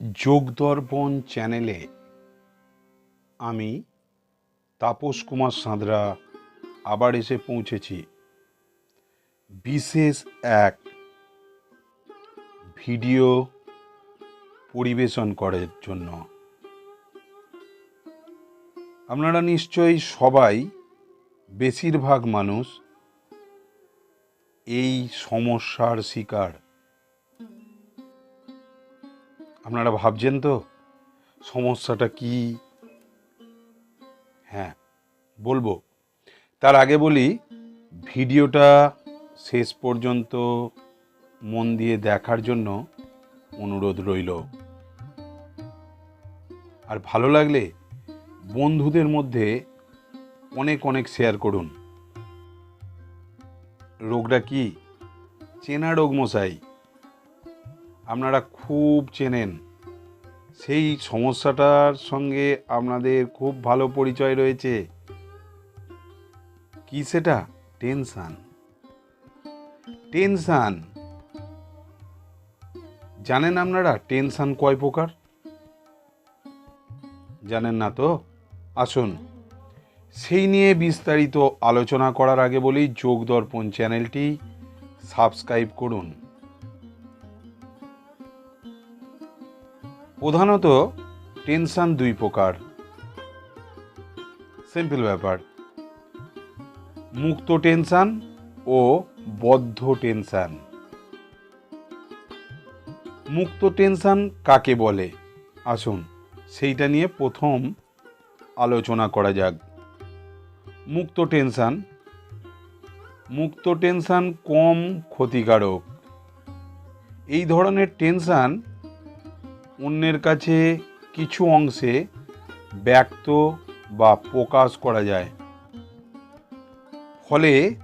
যোগদর্পণ চ্যানেলে আমি তাপস কুমার সাঁতরা আবার এসে পৌঁছেছি। বিশেষ এক ভিডিও পরিবেশন করার জন্য। আপনারা নিশ্চয়ই সবাই বেশিরভাগ মানুষ এই সমস্যার শিকার। আপনারা ভাবছেন তো? সমস্যাটা কি? হ্যাঁ বলব। তার আগে বলি, ভিডিওটা শেষ পর্যন্ত মন দিয়ে দেখার জন্য অনুরোধ রইল। আর ভালো লাগলে বন্ধুদের মধ্যে অনেক অনেক শেয়ার করুন। রোগটা কি? চেনা রোগ মশাই আপনারা খুব চেনেন। সেই সমস্যাটার সঙ্গে আপনাদের খুব ভালো পরিচয় রয়েছে। কি সেটা? টেনশান। টেনশান। জানেন আপনারা টেনশান কয় প্রকার? জানেন না তো? আসুন। সেই নিয়ে বিস্তারিত আলোচনা করার আগে বলি যোগ দর্পণ চ্যানেলটি সাবস্ক্রাইব করুন। প্রধানত টেনশান দুই প্রকার। সিম্পল ব্যাপার। মুক্ত টেনশান ও বদ্ধ টেনশান। মুক্ত টেনশান কাকে বলে? আসুন, সেইটা নিয়ে প্রথম আলোচনা করা যাক। মুক্ত টেনশান। মুক্ত টেনশান কম ক্ষতিকারক। এই ধরনের টেনশন অন্যের কাছে কিছু অংশে ব্যক্ত বা প্রকাশ করা যায়। ফলে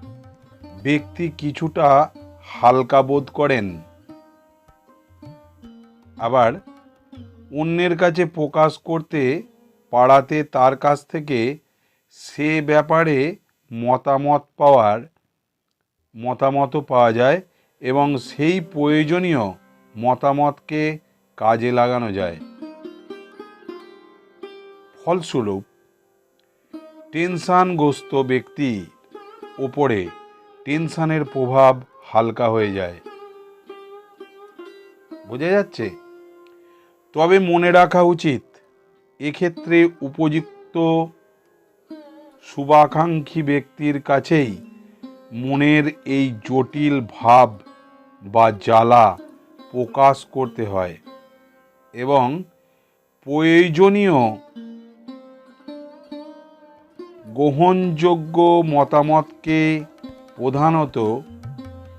ব্যক্তি কিছুটা হালকা বোধ করেন। আবার অন্যের কাছে প্রকাশ করতে পাড়াতে তার কাছ থেকে সে ব্যাপারে মতামত পাওয়ার মতামতও পাওয়া যায় এবং সেই প্রয়োজনীয় মতামতকে কাজে লাগানো যায়। ফলস্বরূপ, টেনশানগ্রস্ত ব্যক্তি ওপরে টেনশানের প্রভাব হালকা হয়ে যায়। বোঝা যাচ্ছে? তবে মনে রাখা উচিত, এক্ষেত্রে উপযুক্ত শুভাকাঙ্ক্ষী ব্যক্তির কাছেই মনের এই জটিল ভাব বা জ্বালা প্রকাশ করতে হয়। এবং প্রয়োজনীয় গ্রহণযোগ্য মতামতকে প্রধানত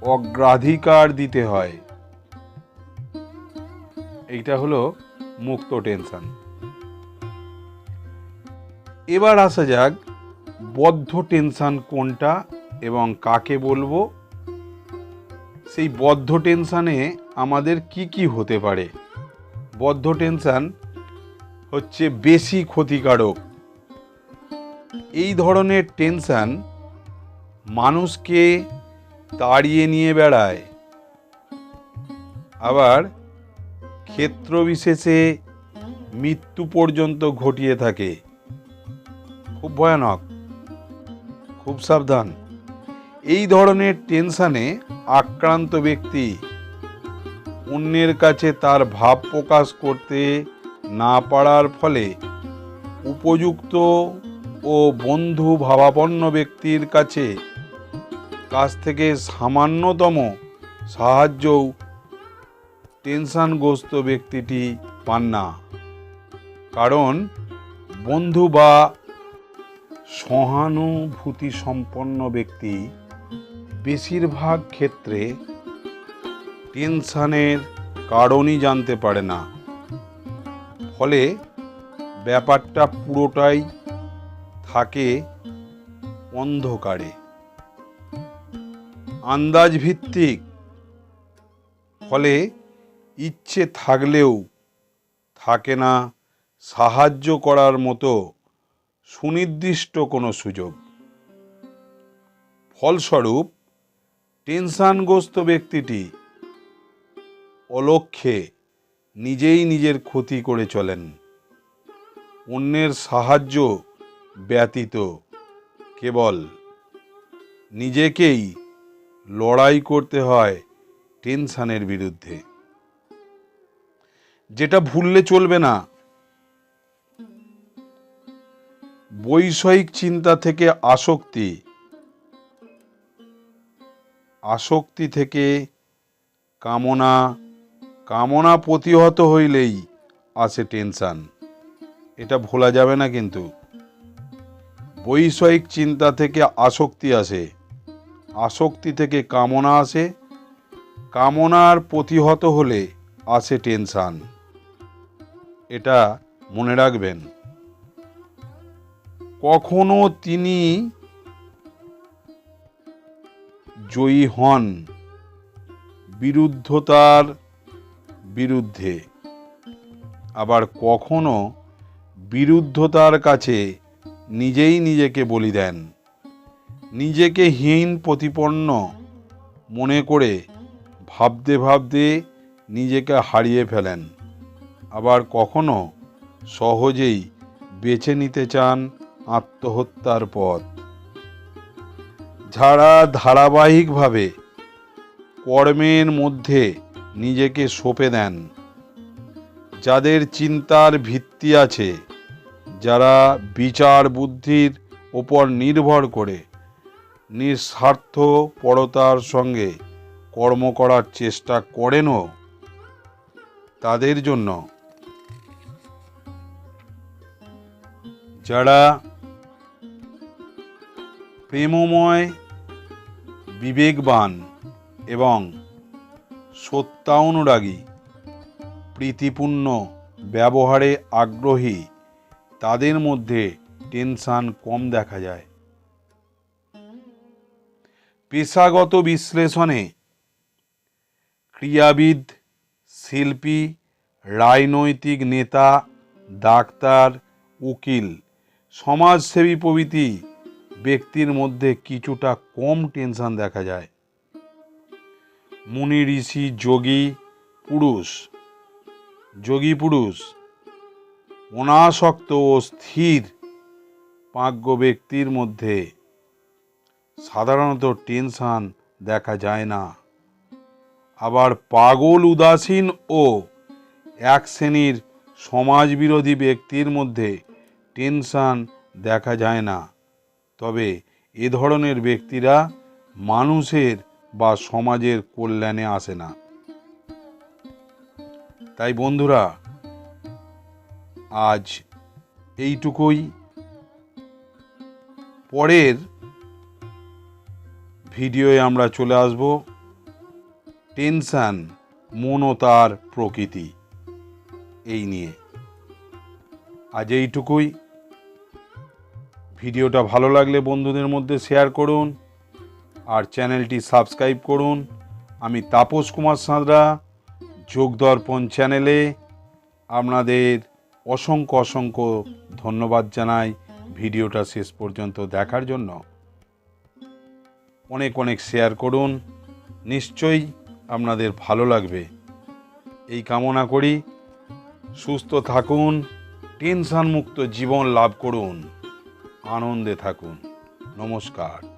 অগ্রাধিকার দিতে হয়। এইটা হলো মুক্ত টেনশন। এবার আসা যাক বদ্ধ টেনশন কোনটা এবং কাকে বলব? সেই বদ্ধ টেনশানে আমাদের কি কি হতে পারে? বদ্ধ টেনশান হচ্ছে বেশি ক্ষতিকারক। এই ধরনের টেনশান মানুষকে তাড়িয়ে নিয়ে বেড়ায়। আবার ক্ষেত্র বিশেষে মৃত্যু পর্যন্ত ঘটিয়ে থাকে। খুব ভয়ানক, খুব সাবধান। এই ধরনের টেনশানে আক্রান্ত ব্যক্তি অন্যের কাছে তার ভাব প্রকাশ করতে না পারার ফলে উপযুক্ত ও বন্ধু ভাবাপন্ন ব্যক্তির কাছে কাছ থেকে সামান্যতম সাহায্যও টেনশনগ্রস্ত ব্যক্তিটি পান না। কারণ বন্ধু বা সহানুভূতি সম্পন্ন ব্যক্তি বেশিরভাগ ক্ষেত্রে টেনশানের কারণই জানতে পারে না। ফলে ব্যাপারটা পুরোটাই থাকে অন্ধকারে। আন্দাজ ভিত্তিক ফলে ইচ্ছে থাকলেও থাকে না সাহায্য করার মতো সুনির্দিষ্ট কোনো সুযোগ। ফলস্বরূপ টেনশনগ্রস্ত ব্যক্তিটি অলক্ষ্যে নিজেই নিজের ক্ষতি করে চলেন। অন্যের সাহায্য ব্যতীত কেবল নিজেকেই লড়াই করতে হয় টেনশানের বিরুদ্ধে। যেটা ভুললে চলবে না। বৈষয়িক চিন্তা থেকে আসক্তি। আসক্তি থেকে কামনা কামনা প্রতিহত হইলেই আসে টেনশান। এটা ভোলা যাবে না কিন্তু। বৈষয়িক চিন্তা থেকে আসক্তি আসে। আসক্তি থেকে কামনা আসে। কামনার প্রতিহত হলে আসে টেনশান। এটা মনে রাখবেন। কখনো তিনি জয়ী হন। বিরুদ্ধতার বিরুদ্ধে। আবার কখনো বিরুদ্ধতার কাছে নিজেই নিজেকে বলি দেন। নিজেকে হীন প্রতিপন্ন মনে করে ভাবতে ভাবতে নিজেকে হারিয়ে ফেলেন। আবার কখনো সহজেই বেছে নিতে চান আত্মহত্যার পথ। যারা ধারাবাহিকভাবে কর্মের মধ্যে নিজেকে সঁপে দেন। যাদের চিন্তার ভিত্তি আছে, যারা বিচার বুদ্ধির ওপর নির্ভর করে, নিঃস্বার্থ পরতার সঙ্গে কর্ম করার চেষ্টা করেনও, তাদের জন্য। যারা প্রেমময়, বিবেকবান এবং সত্যানুরাগী, প্রীতিপূর্ণ, ব্যবহারে আগ্রহী, তাদের মধ্যে টেনশান কম দেখা যায়। পেশাগত বিশ্লেষণে ক্রীড়াবিদ শিল্পী, রাজনৈতিক নেতা, ডাক্তার, উকিল, সমাজসেবী প্রভৃতি ব্যক্তির মধ্যে কিছুটা কম টেনশন দেখা যায়। মুনি ঋষি যোগী পুরুষ যোগী পুরুষ, অনাসক্ত ও স্থির পাজ্ঞ ব্যক্তির মধ্যে সাধারণত টেনশান দেখা যায় না। আবার পাগল উদাসীন ও এক শ্রেণির সমাজবিরোধী ব্যক্তির মধ্যে টেনশান দেখা যায় না। তবে এ ধরনের ব্যক্তিরা মানুষের বা সমাজের কল্যাণে আসে না। তাই বন্ধুরা, আজ এইটুকুই। পরের ভিডিওয়ে আমরা চলে আসব টেনশন মন ও তার প্রকৃতি, এই নিয়ে। আজ এইটুকুই। ভিডিওটা ভালো লাগলে বন্ধুদের মধ্যে শেয়ার করুন। আর চ্যানেলটি সাবস্ক্রাইব করুন। আমি তাপস কুমার সাঁতরা যোগদর্পণ চ্যানেলে আপনাদের অসংখ্য অসংখ্য ধন্যবাদ জানাই ভিডিওটা শেষ পর্যন্ত দেখার জন্য। অনেক অনেক শেয়ার করুন। নিশ্চয়ই আপনাদের ভালো লাগবে। এই কামনা করি। সুস্থ থাকুন টেনশন মুক্ত জীবন লাভ করুন। আনন্দে থাকুন। নমস্কার।